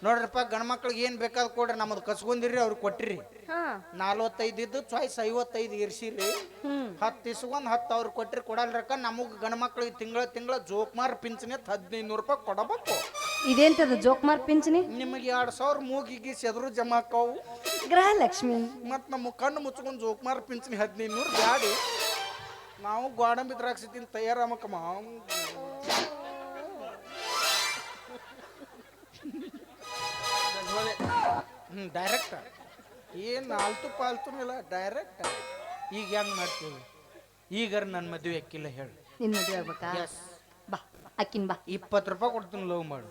ನೋಡ್ರಪ್ಪ ಮಕ್ಳಿಗೆ ಏನು ಬೇಕಾದ್ ಕೊಡ್ರಿ ನಮ್ಮದು ಕಸ್ಕೊಂಡಿರಿ ಅವ್ರಿಗೆ ಕೊಟ್ಟಿರಿ. ಹಾ. ನಲ್ವತ್ತೈದು ಇದ್ದು ಚಾಯ್ಸ್ ಐವತ್ತೈದು ಇರ್ಸಿರಿ. ಹತ್ತು ಇಸ್ಕೊಂಡ್ ಹತ್ತು ಅವ್ರು ಕೊಟ್ಟಿರಿ ಕೊಡಲ್ರಕ್ಕ ನಮಗೆ ಮಕ್ಳಿಗೆ ತಿಂಗಳ ತಿಂಗಳ ಜೋಕ್ಮಾರ್ ಪಿಂಚಣಿ ಹದಿನೈದು ನೂರು ರೂಪಾಯಿ ಕೊಡಬೇಕು. ಇದೇಂತದ ಜೋಕ್ಮಾರ್ ಪಿಂಚಣಿ? ನಿಮಗೆ ಎರಡು ಸಾವಿರ ಮೂಗಿಗೆ ಸೆದ್ರು ಜಮಾ ಆಕಾವು ಗೃಹಲಕ್ಷ್ಮಿ. ಮತ್ತು ನಮ್ಮ ಕಣ್ಣು ಮುಚ್ಕೊಂಡು ಜೋಕ್ಮಾರ್ ಪಿಂಚಣಿ ಹದಿನೈದು ನೂರು ಬ್ಯಾಡಿ. ನಾವು ಗೋಡಂಬಿ ದ್ರಾಕ್ಷಿ ತಿಂದು ತಯಾರಾಮಕ್ಕಮ್ಮ ಹ್ಞೂ ಡೈರೆಕ್ಟ್ ಏನು ಆಲ್ತು ಪಾಲ್ತು ಇಲ್ಲ ಡೈರೆಕ್ಟ್ ಈಗ ಹೆಂಗೆ ಮಾಡ್ತೀವಿ? ಈಗ ನನ್ನ ಮದುವೆ ಅಕ್ಕಿಲ್ಲ ಹೇಳು. ನಿನ್ ಮದುವೆ ಆಗ್ಬೇಕಾ? ಎಸ್ ಬಾ ಅಕ್ಕಿನ್ ಬಾ. ಇಪ್ಪತ್ತು ರೂಪಾಯಿ ಕೊಡ್ತೀನಿ ಲವ್ ಮಾಡು.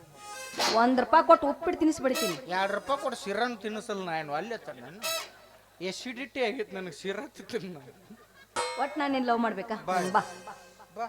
ಒಂದ್ ರೂಪಾಯಿ ಕೊಟ್ಟು ಉಪ್ಪಿಟ್ಟು ತಿನ್ನಿಸ್ಬಿಡ್ತೀನಿ ಎರಡು ರೂಪಾಯಿ ಕೊಟ್ಟು ಸಿರನ್ ತಿನ್ನಿಸಲ್ಲ ನಾನು ಅಲ್ಲೇ ತಾನೆ ನಾನು. ಎಸಿಡಿಟಿ ಆಗಿತ್ತು ನನಗೆ ಶಿರ ತಿಂತೀನಿ ನಾನು. ಒಟ್ ನಾನು ಲವ್ ಮಾಡ್ಬೇಕಾ? ಬಾ. ಬಾ ಬಾ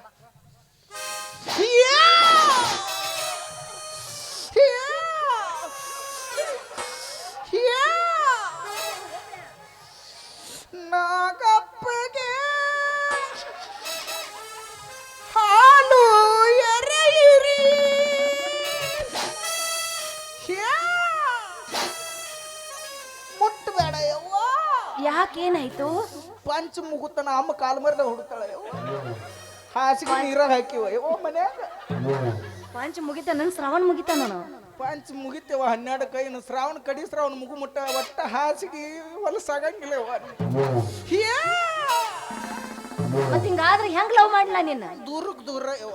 ಯಾಕೇನಾಯ್ತು? ಪಂಚ ಮುಗುತನ ಅಮ್ಮ ಕಾಲ್ ಮರದ ಹುಡ್ತಾಳೆ ಹಾಸಿಗೆ ನೀರಾಗ ಹಾಕಿವ. ಓ ಮನ್ಯಾಗ. ಪಂಚ ಮುಗಿತ ನನ್ ಶ್ರಾವಣ ಮುಗಿತ ನಾನು. ಪಂಚ ಮುಗಿತೇವ ಹನ್ನೆರಡು ಕೈ ಶ್ರಾವಣ ಕಡಿ ಶ್ರಾವಣ ಮುಗು ಮುಟ್ಟ ಒಟ್ಟ ಹಾಸಿಗೆ ಹೊಲಸಾಗಂಗಿಲ್ಲ! ಮತ್ ಹಿಂಗಾದ್ರೆ ಹೆಂಗ್ ಲವ್ ಮಾಡ್ಲಾ ನಿನ್ನ? ದೂರಕ್ಕೆ ದೂರ ಇವ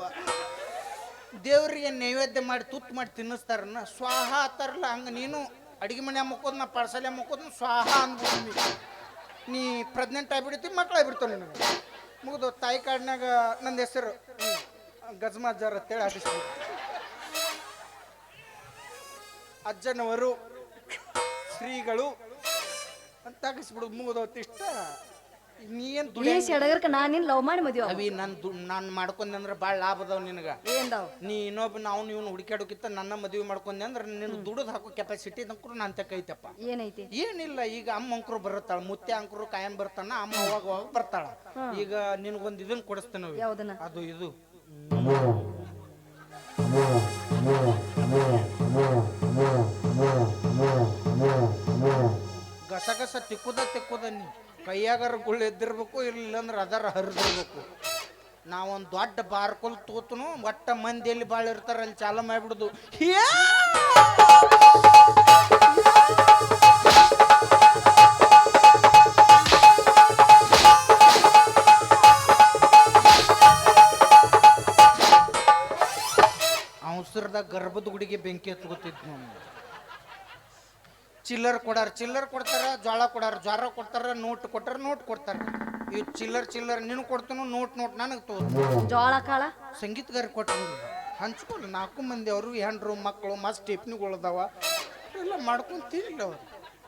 ದೇವ್ರಿಗೆ ನೈವೇದ್ಯ ಮಾಡಿ ತುತ್ತು ಮಾಡಿ ತಿನ್ನಿಸ್ತಾರನ್ನ. ಸ್ವಾಹ ಆತಾರಲ್ಲ ಹಂಗ ನೀನು. ಅಡಿಗೆ ಮನೆ ಮುಕ್ಕೋದ್ ನಾ ಪಾರ್ಸಲೆ ಮುಕ್ಕೋದ್ ಸ್ವಾಹ ಅನ್ಬೋದು ನೀ ಪ್ರೆಗ್ನೆಂಟ್ ಆಗಿಬಿಡ್ತಿ, ಮಕ್ಳು ಆಗ್ಬಿಡ್ತಾವೆ ನಿನಗೆ. ಮುಗಿದು ತಾಯಿ ಕಾಡಿನಾಗ ನನ್ನ ಹೆಸರು ಗಜಮಾಜಾರ್ ಅಂತೇಳಿ ಹಾಕಿಸ್ಬಿಡು ಅಜ್ಜನವರು ಶ್ರೀಗಳು ಅಂತ ಹಾಕಿಸ್ಬಿಡು, ಮುಗಿದೋತ್ ಇಷ್ಟ. ನೀ ಏನು ದುಡಿ ನಾನ್ ನಿನ್ ಲವ್ ಮಾಡಿ ಮದ್ವೆ ಅವಿ ನಾನು ದು ನಾನು ಮಾಡ್ಕೊಂಡೆ ಅಂದ್ರೆ ಭಾಳ ಲಾಭ ಅದಾವ ನಿನಗೆ. ಏನ್ದಾವ್? ನೀ ಇನ್ನೊಬ್ಬ ನಾವು ಇವನು ಹುಡುಕ್ಯಾಡೋಕಿತ್ತ ನನ್ನ ಮದುವೆ ಮಾಡ್ಕೊಂಡೆ ಅಂದ್ರೆ ನಿನ್ನ ದುಡಿದು ಹಾಕೋ ಕೆಪಾಸಿಟಿ ನಂಕರು ನಾನು ತಕ್ಕೈತಪ್ಪ. ಏನೈತಿ? ಏನಿಲ್ಲ ಈಗ ಅಮ್ಮ ಅಂಕರು ಬರುತ್ತಾಳ ಮುತ್ತೆ ಅಂಕರು ಕಾಯಂ ಬರ್ತಾನ ಅಮ್ಮ ಅವಾಗ ಅವಾಗ ಬರ್ತಾಳ. ಈಗ ನಿನಗೊಂದು ಇದನ್ನ ಕೊಡಿಸ್ತೇನೆ ಅವಿ. ಯಾವ್ದನ್ನ? ಅದು ಇದು. ಗಸಗಸ ತಿಕ್ಕುದ ತಿಕ್ಕುದ ನೀ. ಕೈಯಾಗಾರ ಗುಳ್ಳು ಎದ್ದಿರ್ಬೇಕು, ಇರಲಿಲ್ಲ ಅಂದ್ರೆ ಅದರ ಹರಿದಿರ್ಬೇಕು. ನಾವೊಂದು ದೊಡ್ಡ ಬಾರ್ಕೊಲ್ ತೂತನು, ಒಟ್ಟ ಮಂದಿ ಎಲ್ಲಿ ಭಾಳ ಇರ್ತಾರೆ, ಅಲ್ಲಿ ಚಾಲ ಮಾಡ್ಬಿಡುದು. ಅವಸರದ ಗರ್ಭದ ಗುಡಿಗೆ ಬೆಂಕಿ ಹತ್ಕೋತಿದ್ ನಾವು ಚಿಲ್ಲರ್ ಕೊಡಾರ ಚಿಲ್ಲರ್ ಕೊಡ್ತಾರ ಜ್ವಾಳ ಕೊಡಾರ ಜ್ವಾರ ಕೊಡ್ತಾರ ನೋಟ್ ಕೊಟ್ಟಾರ ನೋಟ್ ಕೊಡ್ತಾರ. ಇವ್ ಚಿಲ್ಲರ್ ಚಿಲ್ಲರ್ ನಿನ್ ಕೊಡ್ತನು ನೋಟ್ ನೋಟ್ ನನಗೆ ತೋ ಜೋಳ ಕಾಳ? ಸಂಗೀತಗಾರ ಕೊಟ್ಟರು ಹಂಚ್ಕೊಂಡು ನಾಲ್ಕು ಮಂದಿ ಅವರು ಹೆಂಡ್ರು ಮಕ್ಕಳು ಮಸ್ತ್ ಟಿಫ್ನಿಗಳು ಅದಾವ. ಎಲ್ಲ ಮಾಡ್ಕೊಂಡು ತಿನ್ನಿಲ್ಲ ಅವ್ರು.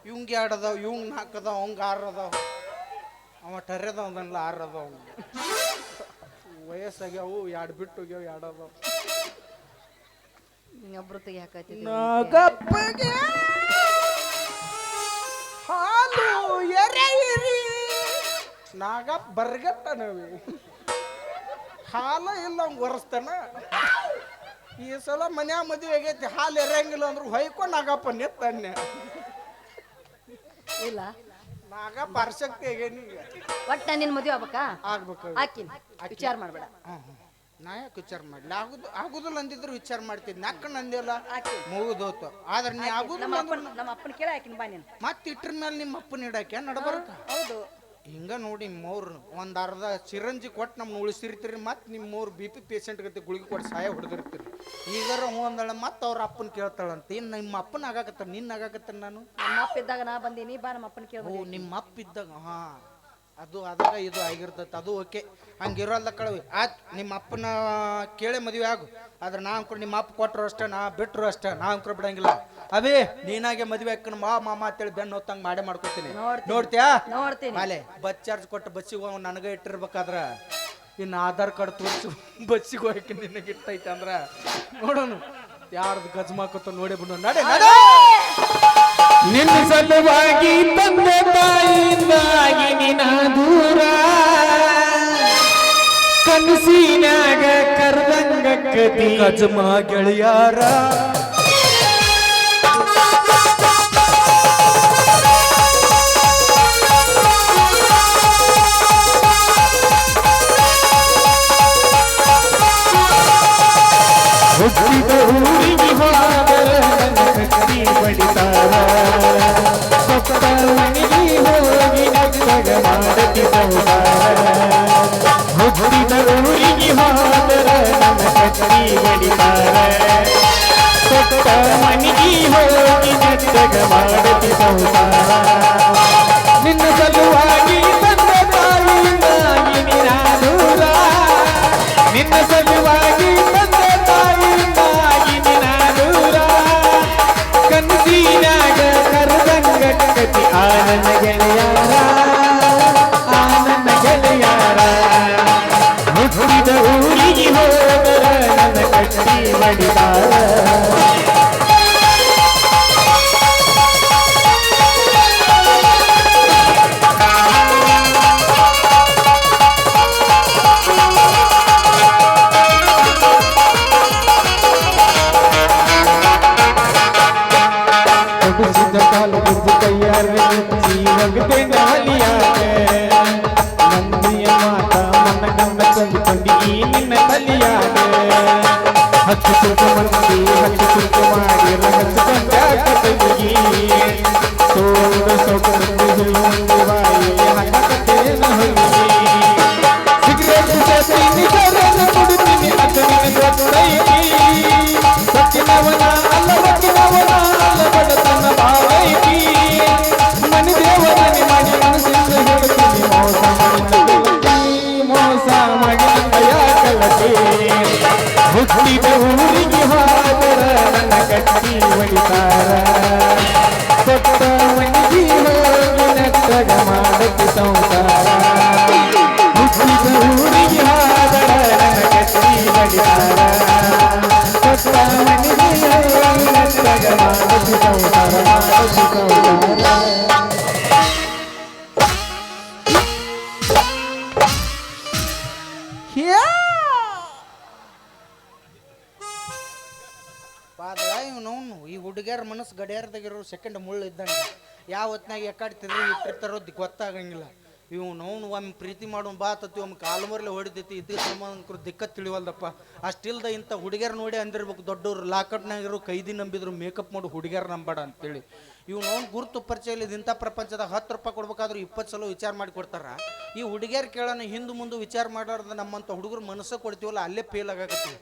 ಇವಂಗೆ ಎರಡು ಅದಾವ ಇವಂಗೆ ನಾಲ್ಕು ಅದಾವ ಅವಂಗೆ ಆರು ಅದಾವ. ಅವ ಟರ್ಯದವ ಅದನ್ನೆಲ್ಲ ಆರು ಅದಾವ. ವಯಸ್ಸಾಗ್ಯಾವು ಎರಡು ಬಿಟ್ಟು ಹೋಗ್ಯಾವ ಎರಡು ಅದಾವ ಇನ್ನೊಬ್ರು ತೆಗಿ ನಾಗಪ್ಪ ಬರ್ಗಟ್ಟ ನಾವು ಹಾಲ ಇಲ್ಲ ಒರೆಸ್ತಾನ. ಈ ಸಲ ಮನ್ಯಾಗ ಮದುವೆ ಆಗೈತಿ ಹಾಲು ಎರಂಗಿಲ್ಲ ಅಂದ್ರೆ ಹೊಯ್ಕೊಂಡು ನಾಗಪ್ಪ ನೆತ್ತನ್ನೆ ಇಲ್ಲ. ನಾಗ ಪಾರ್ಶಕ್ತಿ ಆಗೇನಿ ಒಟ್ಟ ನಿನ್ ಮದುವೆ ಆಗ್ಬೇಕಾ? ಆಗ್ಬೇಕು. ವಿಚಾರ ಮಾಡ್ಬೇಡ. ನಾ ಯಾಕೆ ವಿಚಾರ ಮಾಡ್ಲಿ. ಆಗುದು ಆಗುದಿಲ್ಲ ಅಂದಿದ್ರು ವಿಚಾರ ಮಾಡ್ತಿದ್. ನಕ್ಕ ನಂದಿಲ್ಲ. ಮುಗಿದೋತು ಆದ್ರೆ ನೀ ಆಗುದಿಲ್ಲ ನಮ್ಮ ಅಪ್ಪನ ನಮ್ಮ ಅಪ್ಪನ ಕೇಳ ಹಾಕಿನ ಬಾ ನೀನು. ಮತ್ತೆ ಇಟ್ರ ಮೇಲೆ ನಿಮ್ಮ ಅಪ್ಪನ ಇಡಾಕ ನಡಬರ್ಕ? ಹೌದು. ಹಿಂಗ ನೋಡಿ ಮೂರು ಒಂದ್ ಅರ್ಧ ಚಿರಂಜಿ ಕೊಟ್ಟು ನಮ್ನ ಉಳಿಸಿರ್ತೀರಿ ಮತ್ತೆ ನಿಮ್ಮ ಮೂರು ಬಿ ಪಿ ಪೇಷಂಟ್ ಗತಿ ಗುಳಿಗೆ ಕೊಟ್ಟು ಸಹಾಯ ಹೊಡೆದಿರ್ತೀರಿ. ಈಗಾರ ಹ್ಞೂ ಅಂದಳ ಮತ್ತೆ ಅವ್ರ ಅಪ್ಪನ ಕೇಳ್ತಾಳಂತ. ಇನ್ ನಿಮ್ಮ ಅಪ್ಪನ ಆಗಾಕತ್ತ ನಿನ್ನ ಆಗಾಕತ್ತ ನಾನು? ನಮ್ಮ ಅಪ್ಪ ಇದ್ದಾಗ ನಾ ಬಂದಿನಿ ಬಾ ನಮ್ಮ ಅಪ್ಪನ ಕೇಳ ಓ ನಿಮ್ಮ ಅಪ್ಪ ಇದ್ದಾಗ ಹಾ. ಅದು ಅದಾಗ ಇದು ಆಗಿರ್ತೈತೆ ಅದು ಓಕೆ. ಹಂಗಿರೋಲ್ಲ ಕಳವಿ ಆಯ್ತು ನಿಮ್ಮ ಅಪ್ಪನ ಕೇಳಿ ಮದುವೆ ಆಗು. ಆದ್ರೆ ನಾ ಅಂಕರು ನಿಮ್ಮ ಅಪ್ಪ ಕೊಟ್ಟರು ಅಷ್ಟೇ ನಾ ಬಿಟ್ರು ಅಷ್ಟೇ ನಾ ಅಂಕರು ಬಿಡಂಗಿಲ್ಲ. ಅವೇ ನೀನಾಗೆ ಮದುವೆ ಹಾಕೊಂಡು ಮಾ ಮಾಮ ಅಂತೇಳಿ ಬೆನ್ನು ಹೊತ್ತಂಗೆ ಮಾಡೇ ಮಾಡ್ಕೊತೀನಿ. ನೋಡ್ತೀಯಾ? ನೋಡ್ತೀನಿ. ಮಾಲೆ ಬಸ್ ಚಾರ್ಜ್ ಕೊಟ್ಟು ಬಸ್ಸಿಗೆ ಹೋಗಿ ನನಗೆ ಇಟ್ಟಿರ್ಬೇಕಾದ್ರ ಇನ್ನು ಆಧಾರ್ ಕಾರ್ಡ್ ತೋರಿಸು. ಬಸ್ಸಿಗೆ ಹೋಗಿ ನಿನಗೆ ಇಟ್ಟೈತೆ ಅಂದ್ರ ನೋಡೋಣ ಯಾರ್ದು ಗಜ್ಮಾಕತ್ತ ನೋಡಿ ಬಿಡೋಣ ನಡೆ ನಡೆ! ನಿನ್ನ ಸಲುವಾಗಿ ತಂದೆ ತಾಯಿಯಿಂದಾಗಿ ನಿನ ದೂರ. ಕನಸಿನಾಗ ಕರ್ದಂಗ ಕತಿ ಗಜಮ ಗೆಳೆಯಾರ. ಹುಟ್ಟಿದ ನಿನ್ನ ಸಲುವಾಗಿ ತಂದೆ ತಾಯಿಯಿಂದಾಗಿ ನಿನ್ನ ನಿನ್ನ ಸಲುವಾಗಿ ಆನಂದ ಗೆಳೆಯಾರ ಆನಂದ ಗೆಳೆಯಾರ. ಹುಟ್ಟಿದ ಊರಿಗೆ ಹೋದರ ನನ್ನ ಕಟ್ಟಿ ಮಡಿದಾರ ಹುಟ್ಟಿದ ಊರಿಗೆ ಹೋದರ ನನ್ನ ಕಟ್ಟಿ ಹೊಡಿತಾರ ಸತ್ತ ಮನಿಗೆ ಹೋಗಿ ನೆಟ್ಟಗ ಮಾಡಕ್ಕೆ ಸಂಸಾರ ಹುಟ್ಟಿದ ಊರಿಗೆ ಹೋದರ ನನ್ನ ಕಟ್ಟಿ ಹೊಡಿತಾರ ಸತ್ತ ಮನಿಗೆ ಹೋಗಿ ನೆಟ್ಟಗ ಮಾಡಕ್ಕೆ ಸಂಸಾರ ಮಾಡಕ್ಕೆ ಸಂಸಾರ ಪಾದಳ ಗಡಿಯಾರದಾಗಿರೋ ಸೆಕೆಂಡ್ ಮುಳ್ಳು ಇದ್ದಂಗೆ. ಯಾವ ಹೊತ್ನಾಗ ಎಕಾಡಿ ತಿರುಗಿ ಇಟ್ಟಿರ್ತಾರೋ ಗೊತ್ತಾಗಂಗಿಲ್ಲ. ಇವು ನೋವು ಒಮ್ಮೆ ಪ್ರೀತಿ ಮಾಡೋ ಬಾತತಿ ಒಮ್ಮೆ ಕಾಲು ಮರಲಿ ಹೊಡಿತೈತಿ ಇದ್ರ ಸಂಬಂಧ ದಿಕ್ಕ ತಿಳಿವಲ್ದಪ್ಪ. ಅಷ್ಟಿಲ್ದ ಇಂಥ ಹುಡುಗಿಯರ್ ನೋಡಿ ಅಂದಿರ್ಬೇಕು, ದೊಡ್ಡವ್ರು ಲಾಕಪ್ನಾಗಿರೋ ಕೈದಿ ನಂಬಿದ್ರು ಮೇಕಪ್ ಮಾಡಿ, ಹುಡುಗಿಯರ್ ನಂಬೇಡ ಅಂತೇಳಿ. ಇವು ನೋವು ಗುರುತು ಪರಿಚಯ ಇಲ್ಲ ಇಂಥ ಪ್ರಪಂಚದಾಗ ಹತ್ತು ರೂಪಾಯಿ ಕೊಡ್ಬೇಕಾದ್ರೂ ಇಪ್ಪತ್ತು ಸಲ ವಿಚಾರ ಮಾಡಿ ಕೊಡ್ತಾರ. ಈ ಹುಡುಗಿಯರ್ ಕೇಳೋಣ ಹಿಂದೆ ಮುಂದೆ ವಿಚಾರ ಮಾಡಾರ್ದ ನಮ್ಮಂಥ ಹುಡುಗರು ಮನಸ್ಸು ಕೊಡ್ತೀವಲ್ಲ, ಅಲ್ಲೇ ಫೇಲ್ ಆಗಾಕತ್ತೀವಿ.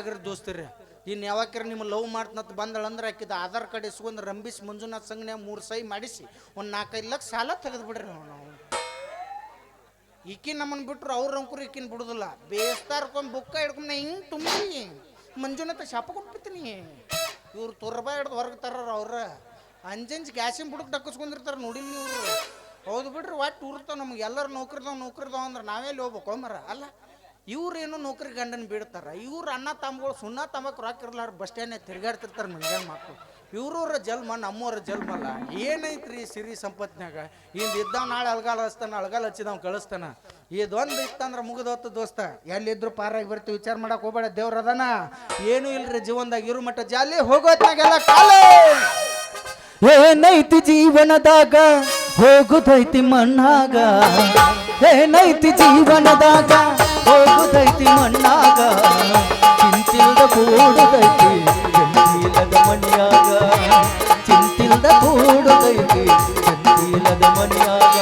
ಆಗಿರೋ ದೋಸ್ತಿರಿ. ಇನ್ನು ಯಾವಾಕ್ರ ನಿಮ್ಮ ಲವ್ ಮಾಡ್ತನತ್ ಬಂದಳಂದ್ರೆ ಆಕಿದ ಆಧಾರ್ ಕಾರ್ಡ್ ಇಸ್ಕೊಂಡು ರಂಬಿಸ್ ಮಂಜುನಾಥ್ ಸಂಘನ್ಯಾಗ ಮೂರು ಸೈ ಮಾಡಿಸಿ ಒಂದು ನಾಲ್ಕೈದು ಲಕ್ಷ ಸಾಲ ತೆಗೆದು ಬಿಡ್ರಿ ನಾವು ನಾವು. ಈಕಿ ನಮ್ಮನ್ನು ಬಿಟ್ರು ಅವ್ರ ಅಂಕುರು ಈಕಿನ ಬಿಡುದಿಲ್ಲ. ಬೇಸ್ತಾರ್ಕೊಂಡು ಬುಕ್ಕ ಹಿಡ್ಕೊಂಡು ಹಿಂಗೆ ತುಂಬಿ ಮಂಜುನಾಥ ಶಾಪ ಕೊಟ್ಬಿಡ್ತೀನಿ. ಇವ್ರು ತುರ್ಬ ಹಿಡ್ದು ಹೊರಗೆ ತರ್ರ ಅವ್ರ. ಅಂಜಂಜ್ ಗ್ಯಾಸಿನ ಬುಡಕ್ಕೆ ಡಕ್ಕಿಸ್ಕೊಂಡಿರ್ತಾರೆ ನೋಡಿಲ್ಲ ನೀವು ಹೌದು ಬಿಡ್ರಿ ಒಟ್ಟು ಉರ್ತಾವ ನಮ್ಗೆ ಎಲ್ಲರೂ ನೌಕರಿದಾವ್ ನೌಕರಿದಾವ್ ಅಂದ್ರೆ ನಾವೇ ಹೋಗ್ಬೇಕು ಮರ ಅಲ್ಲ ಇವ್ರೇನು ನೌಕರಿ ಗಂಡನ ಬಿಡ್ತಾರ ಇವ್ರು ಅಣ್ಣ ತಮ್ಮಗಳು ಸುಣ್ಣ ತಮ್ಮಕ್ಕೆ ರೊಕ್ಕ ಇರ್ಲಾರ ಬಸ್ ಸ್ಟ್ಯಾಂಡ್ ತಿರ್ಗಾಡ್ತಿರ್ತಾರೆ ಮಂಗ್ಯಾನ ಮಕ್ಕಳು ಇವ್ರವ್ರ ಜನ್ಮ ನಮ್ಮವ್ರ ಜಲ್ಮಲ್ಲ ಏನೈತ್ರಿ ಸಿರಿ ಸಂಪತ್ನ್ಯಾಗ? ಇಂದ ಇದ್ದಾವ ನಾಳೆ ಅಳಗಾಲ ಹಚ್ತಾನ, ಅಳಗಾಲ ಹಚ್ಚಿದವ್ ಕಳಿಸ್ತಾನ. ಇದೊಂದು ಇತ್ತಂದ್ರೆ ಮುಗಿದೋತ್ತು ದೋಸ್ತ, ಎಲ್ಲಿದ್ರು ಪಾರಾಗಿ ಬರ್ತೀವಿ, ವಿಚಾರ ಮಾಡಕ್ ಹೋಗ್ಬೇಡ, ದೇವ್ರ ಅದಾನ. ಏನೂ ಇಲ್ರಿ ಜೀವನದಾಗ ಇರು ಮಟ್ಟ ಜಾಲಿ ಹೋಗೋತ್ನಾಗೆಲ್ಲ ಕಾಲೇ! ಏನೈತಿ ಜೀವನದಾಗ? ಹೋಗುದೈತಿ ಮಣ್ಣಾಗ. ಏನೈತಿ ಜೀವನದಾಗ? ಹೋಗುದೈತಿ ಮಣ್ಣಾಗ ಚಿಂತಿಲ್ದ ಕೂಡುದೈತಿ ಚಂದಿಲದ ಮನೆಯಾಗ ಚಿಂತಿಲ್ದ ಕೂಡುದೈತಿ ಚಂದಿಲದ ಮನೆಯಾಗ